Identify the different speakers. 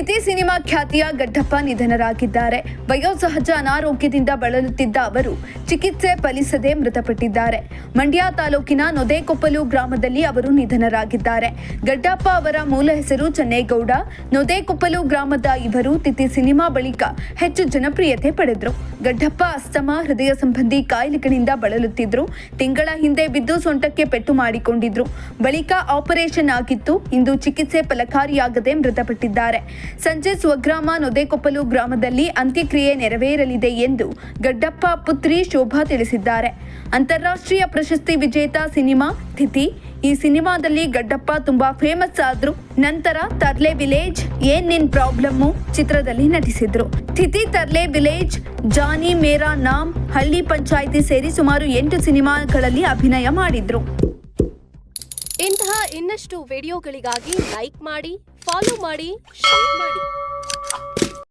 Speaker 1: ತಿಥಿ ಸಿನಿಮಾ ಖ್ಯಾತಿಯ ಗಡ್ಡಪ್ಪ ನಿಧನರಾಗಿದ್ದಾರೆ. ವಯೋಸಹಜ ಅನಾರೋಗ್ಯದಿಂದ ಬಳಲುತ್ತಿದ್ದ ಅವರು ಚಿಕಿತ್ಸೆ ಫಲಿಸದೆ ಮೃತಪಟ್ಟಿದ್ದಾರೆ. ಮಂಡ್ಯ ತಾಲೂಕಿನ ನೊದೇಕೊಪ್ಪಲು ಗ್ರಾಮದಲ್ಲಿ ಅವರು ನಿಧನರಾಗಿದ್ದಾರೆ. ಗಡ್ಡಪ್ಪ ಅವರ ಮೂಲ ಹೆಸರು ಚೆನ್ನೇಗೌಡ. ನೊದೇಕೊಪ್ಪಲು ಗ್ರಾಮದ ಇವರು ತಿಥಿ ಸಿನಿಮಾ ಬಳಿಕ ಹೆಚ್ಚು ಜನಪ್ರಿಯತೆ ಪಡೆದರು. ಗಡ್ಡಪ್ಪ ಅಸ್ತಮ, ಹೃದಯ ಸಂಬಂಧಿ ಕಾಯಿಲೆಗಳಿಂದ ಬಳಲುತ್ತಿದ್ರು. ತಿಂಗಳ ಹಿಂದೆ ಬಿದ್ದು ಸೊಂಟಕ್ಕೆ ಪೆಟ್ಟು ಮಾಡಿಕೊಂಡಿದ್ರು. ಬಳಿಕ ಆಪರೇಷನ್ ಆಗಿತ್ತು. ಇಂದು ಚಿಕಿತ್ಸೆ ಫಲಕಾರಿಯಾಗದೆ ಮೃತಪಟ್ಟಿದ್ದಾರೆ. ಸಂಜೆ ಸ್ವಗ್ರಾಮ ನೊದೆಕೊಪ್ಪಲು ಗ್ರಾಮದಲ್ಲಿ ಅಂತ್ಯಕ್ರಿಯೆ ನೆರವೇರಲಿದೆ ಎಂದು ಗಡ್ಡಪ್ಪ ಪುತ್ರಿ ಶೋಭಾ ತಿಳಿಸಿದ್ದಾರೆ. ಅಂತಾರಾಷ್ಟ್ರೀಯ ಪ್ರಶಸ್ತಿ ವಿಜೇತ ಸಿನಿಮಾ ತಿಥಿ. ಈ ಸಿನಿಮಾದಲ್ಲಿ ಗಡ್ಡಪ್ಪ ತುಂಬಾ ಫೇಮಸ್ ಆದ್ರು ನಂತರ ತರ್ಲೆ ವಿಲೇಜ್ ಏನ್ ನಿನ್ ಪ್ರಾಬ್ಲಮ್ಮು ಚಿತ್ರದಲ್ಲಿ ನಟಿಸಿದ್ರು. ತಿಥಿ ತರ್ಲೆ ವಿಲೇಜ್, ಜಾನಿ ಮೇರಾ ನಾಮ್, ಹಳ್ಳಿ ಪಂಚಾಯಿತಿ ಸೇರಿ ಸುಮಾರು ಎಂಟು ಸಿನಿಮಾಗಳಲ್ಲಿ ಅಭಿನಯ ಮಾಡಿದ್ರು.
Speaker 2: ಇಂತಹ ಇನ್ನಷ್ಟು ವಿಡಿಯೋಗಳಿಗಾಗಿ ಲೈಕ್ ಮಾಡಿ ಫಾಲೋ ಮಾಡಿ ಶೇರ್ ಮಾಡಿ.